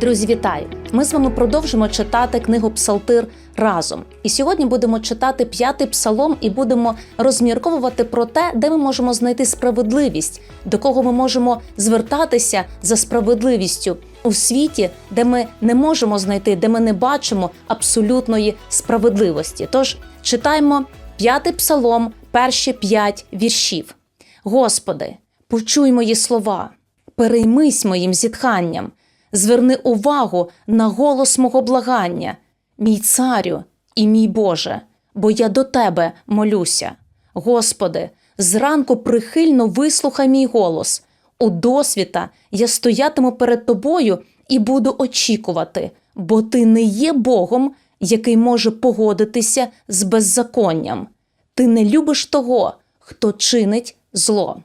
Друзі, вітаю! Ми з вами продовжимо читати книгу Псалтир разом. І сьогодні будемо читати п'ятий псалом і будемо розмірковувати про те, де ми можемо знайти справедливість, до кого ми можемо звертатися за справедливістю у світі, де ми не можемо знайти, де ми не бачимо абсолютної справедливості. Тож читаємо п'ятий псалом, перші п'ять віршів. Господи, почуй мої слова, переймись моїм зітханням, зверни увагу на голос мого благання, мій царю і мій Боже, бо я до Тебе молюся. Господи, зранку прихильно вислухай мій голос. У досвіта я стоятиму перед тобою і буду очікувати, бо ти не є Богом, який може погодитися з беззаконням. Ти не любиш того, хто чинить зло.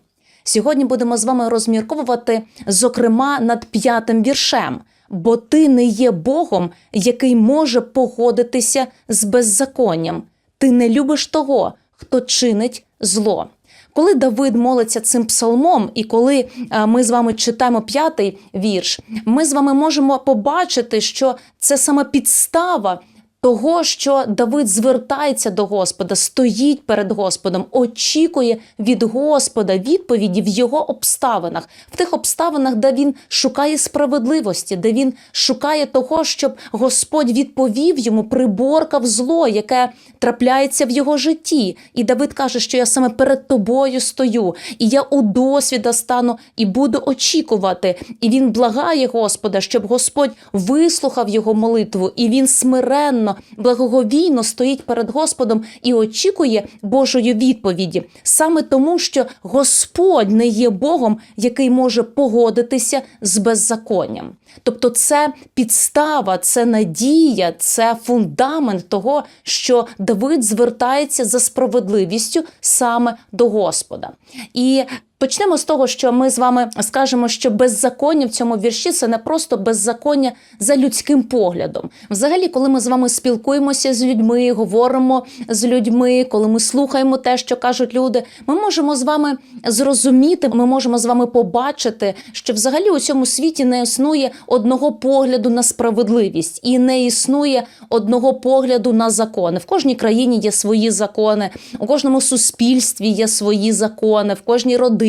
Сьогодні будемо з вами розмірковувати, зокрема, над п'ятим віршем, бо ти не є Богом, який може погодитися з беззаконням. Ти не любиш того, хто чинить зло. Коли Давид молиться цим псалмом, і коли е, ми з вами читаємо п'ятий вірш, ми з вами можемо побачити, що це саме підстава того, що Давид звертається до Господа, стоїть перед Господом, очікує від Господа відповіді в його обставинах, в тих обставинах, де він шукає справедливості, де він шукає того, щоб Господь відповів йому, приборкав зло, яке трапляється в його житті. І Давид каже, що я саме перед тобою стою, і я у досвіда стану і буду очікувати. І він благає Господа, щоб Господь вислухав його молитву, і він смиренно, благоговійно стоїть перед Господом і очікує Божої відповіді, саме тому, що Господь не є Богом, який може погодитися з беззаконням. Тобто, це підстава, це надія, це фундамент того, що Давид звертається за справедливістю саме до Господа. І Почнемо з того, що ми з вами скажемо, що беззаконня в цьому вірші це не просто беззаконня за людським поглядом. Взагалі, коли ми з вами спілкуємося з людьми, говоримо з людьми, коли ми слухаємо те, що кажуть люди, ми можемо з вами зрозуміти, ми можемо з вами побачити, що взагалі у цьому світі не існує одного погляду на справедливість і не існує одного погляду на закони. В кожній країні є свої закони, у кожному суспільстві є свої закони, в кожній родині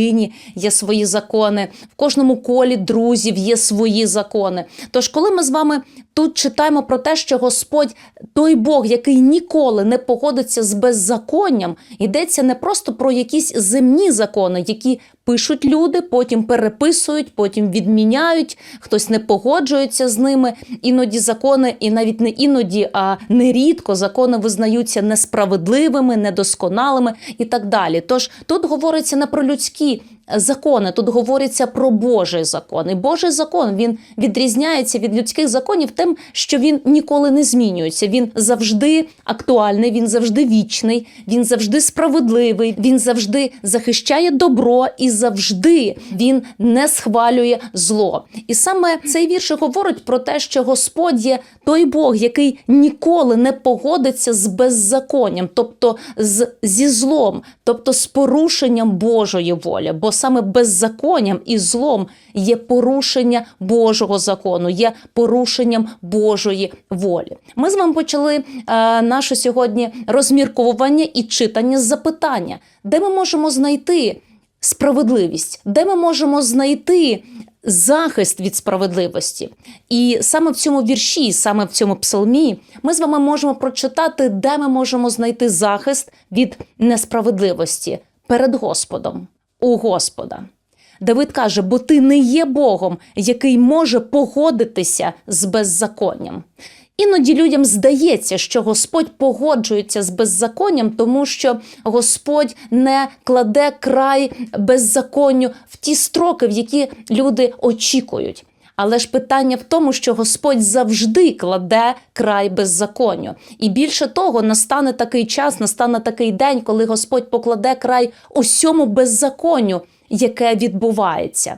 є свої закони, в кожному колі друзів є свої закони. Тож, коли ми з вами тут читаємо про те, що Господь той Бог, який ніколи не погодиться з беззаконням, йдеться не просто про якісь земні закони, які пишуть люди, потім переписують, потім відміняють, хтось не погоджується з ними. Іноді закони, і навіть не іноді, а нерідко закони визнаються несправедливими, недосконалими і так далі. Тож тут говориться не про людські закони, тут говориться про Божий закон. І Божий закон він відрізняється від людських законів тим, що він ніколи не змінюється. Він завжди актуальний, він завжди вічний, він завжди справедливий, він завжди захищає добро і завжди він не схвалює зло. І саме цей вірш говорить про те, що Господь є той Бог, який ніколи не погодиться з беззаконням, тобто з, зі злом, тобто з порушенням Божої волі. Бо саме беззаконням і злом є порушення Божого закону, є порушенням Божої волі. Ми з вами почали е, наше сьогодні розмірковування і читання з запитання, де ми можемо знайти справедливість, де ми можемо знайти. Захист від справедливості, і саме в цьому вірші, саме в цьому псалмі, ми з вами можемо прочитати, де ми можемо знайти захист від несправедливості перед Господом у Господа. Давид каже: бо ти не є Богом, який може погодитися з беззаконням. Іноді людям здається, що Господь погоджується з беззаконням, тому що Господь не кладе край беззаконню в ті строки, в які люди очікують. Але ж питання в тому, що Господь завжди кладе край беззаконню. І більше того, настане такий час, настане такий день, коли Господь покладе край усьому беззаконню, яке відбувається.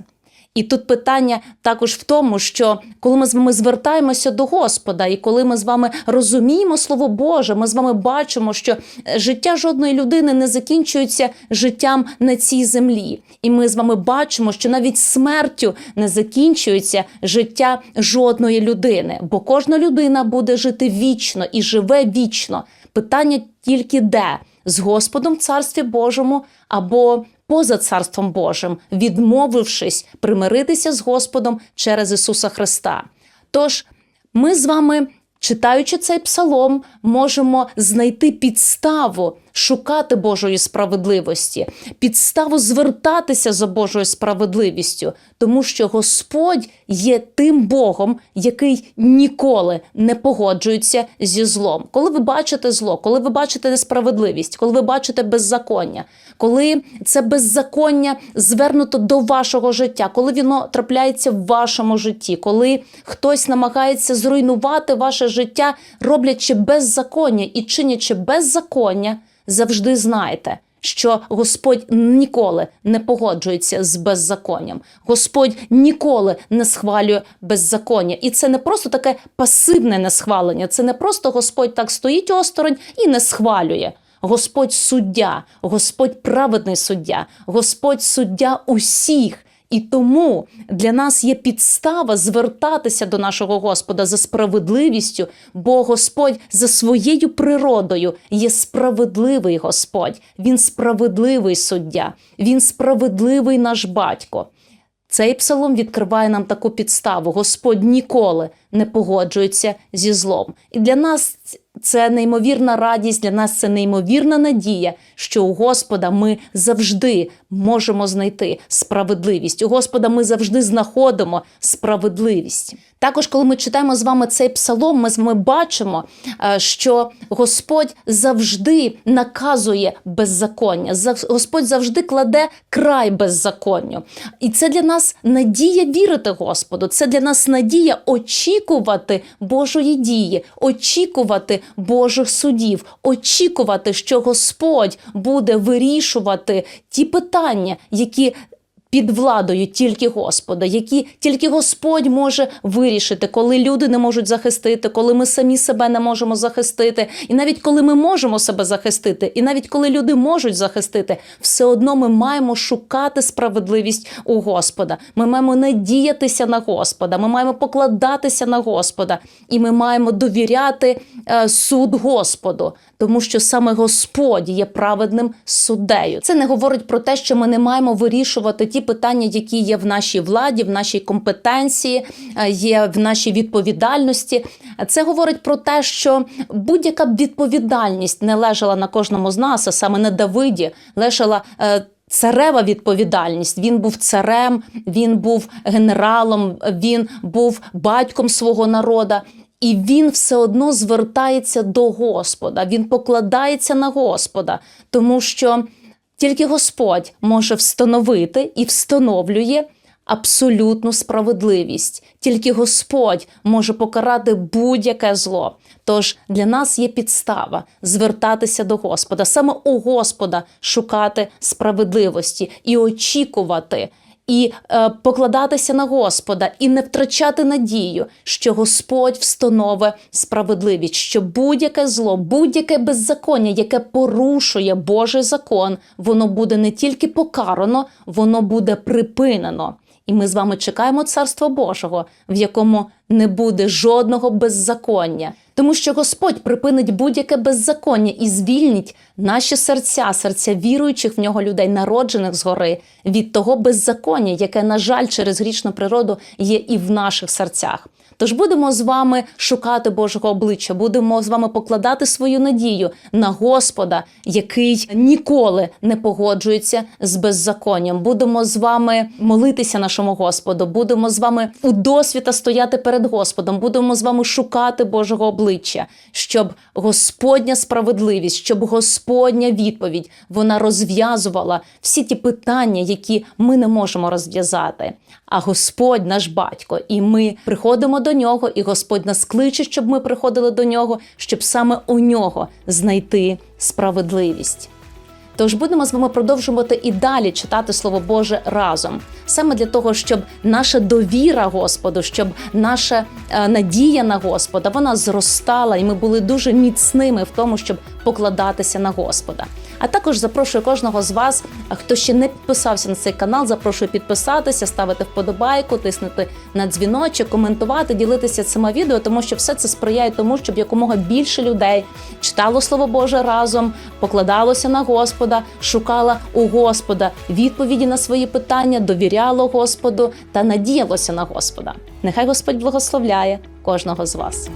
І тут питання також в тому, що коли ми з вами звертаємося до Господа, і коли ми з вами розуміємо Слово Боже, ми з вами бачимо, що е, життя жодної людини не закінчується життям на цій землі. І ми з вами бачимо, що навіть смертю не закінчується життя жодної людини, бо кожна людина буде жити вічно і живе вічно. Питання тільки де з Господом в Царстві Божому або поза Царством Божим, відмовившись примиритися з Господом через Ісуса Христа. Тож ми з вами, читаючи цей псалом, можемо знайти підставу шукати Божої справедливості, підставу звертатися за Божою справедливістю, тому що Господь є тим Богом, який ніколи не погоджується зі злом. Коли ви бачите зло, коли ви бачите несправедливість, коли ви бачите беззаконня, коли це беззаконня звернуто до вашого життя, коли воно трапляється в вашому житті, коли хтось намагається зруйнувати ваше життя, роблячи беззаконня і чинячи беззаконня, завжди знайте. Що Господь ніколи не погоджується з беззаконням, Господь ніколи не схвалює беззаконня, і це не просто таке пасивне несхвалення, це не просто Господь так стоїть осторонь і не схвалює. Господь суддя, Господь праведний суддя, Господь суддя усіх. І тому для нас є підстава звертатися до нашого Господа за справедливістю, бо Господь за своєю природою є справедливий Господь, Він справедливий суддя, Він справедливий наш батько. Цей псалом відкриває нам таку підставу. Господь ніколи не погоджується зі злом. І для нас це неймовірна радість, для нас це неймовірна надія, що у Господа ми завжди можемо знайти справедливість. У Господа ми завжди знаходимо справедливість. Також, коли ми читаємо з вами цей псалом, ми ми бачимо, е, що Господь завжди наказує беззаконня. Господь завжди кладе край беззаконню. І це для нас надія вірити Господу. Це для нас надія очікувати Божої дії, очікувати Божих судів, очікувати, що Господь буде вирішувати ті питання, які під владою тільки Господа, які тільки Господь може вирішити, коли люди не можуть захистити, коли ми самі себе не можемо захистити, і навіть коли ми можемо себе захистити, і навіть коли люди можуть захистити, все одно ми маємо шукати справедливість у Господа. Ми маємо надіятися на Господа, ми маємо покладатися на Господа, і ми маємо довіряти е, суд Господу, тому що саме Господь є праведним суддею. Це не говорить про те, що ми не маємо вирішувати ті питання, які є в нашій владі, в нашій компетенції, е, є в нашій відповідальності. Це говорить про те, що будь-яка відповідальність не лежала на кожному з нас, а саме на Давиді, лежала. е, Царева відповідальність. Він був царем, він був генералом, він був батьком свого народа. І він все одно звертається до Господа, він покладається на Господа, тому що тільки Господь може встановити і встановлює абсолютну справедливість. Тільки Господь може покарати будь-яке зло. Тож для нас є підстава звертатися до Господа, саме у Господа шукати справедливості і очікувати. І е, покладатися на Господа, і не втрачати надію, що Господь встановить справедливість, що будь-яке зло, будь-яке беззаконня, яке порушує Божий закон, воно буде не тільки покарано, воно буде припинено. І ми з вами чекаємо Царства Божого, в якому не буде жодного беззаконня, тому що Господь припинить будь-яке беззаконня і звільнить наші серця, серця віруючих в нього людей, народжених згори, від того беззаконня, яке, на жаль, через грішну природу є і в наших серцях. Тож будемо з вами шукати Божого обличчя, будемо з вами покладати свою надію на Господа, який ніколи не погоджується з беззаконням. Будемо з вами молитися нашому Господу, будемо з вами у досвіта стояти перед Господом, будемо з вами шукати Божого обличчя, щоб Господня справедливість, щоб Господня відповідь вона розв'язувала всі ті питання, які ми не можемо розв'язати. А Господь наш батько, і ми приходимо до нього, і Господь нас кличе, щоб ми приходили до нього, щоб саме у нього знайти справедливість. Тож будемо з вами продовжувати і далі читати Слово Боже разом, саме для того, щоб наша довіра Господу, щоб наша е, надія на Господа вона зростала, і ми були дуже міцними в тому, щоб покладатися на Господа. А також запрошую кожного з вас, хто ще не підписався на цей канал, запрошую підписатися, ставити вподобайку, тиснути на дзвіночок, коментувати, ділитися цими відео, тому що все це сприяє тому, щоб якомога більше людей читало Слово Боже разом, покладалося на Господа, шукало у Господа відповіді на свої питання, довіряло Господу та надіялося на Господа. Нехай Господь благословляє кожного з вас.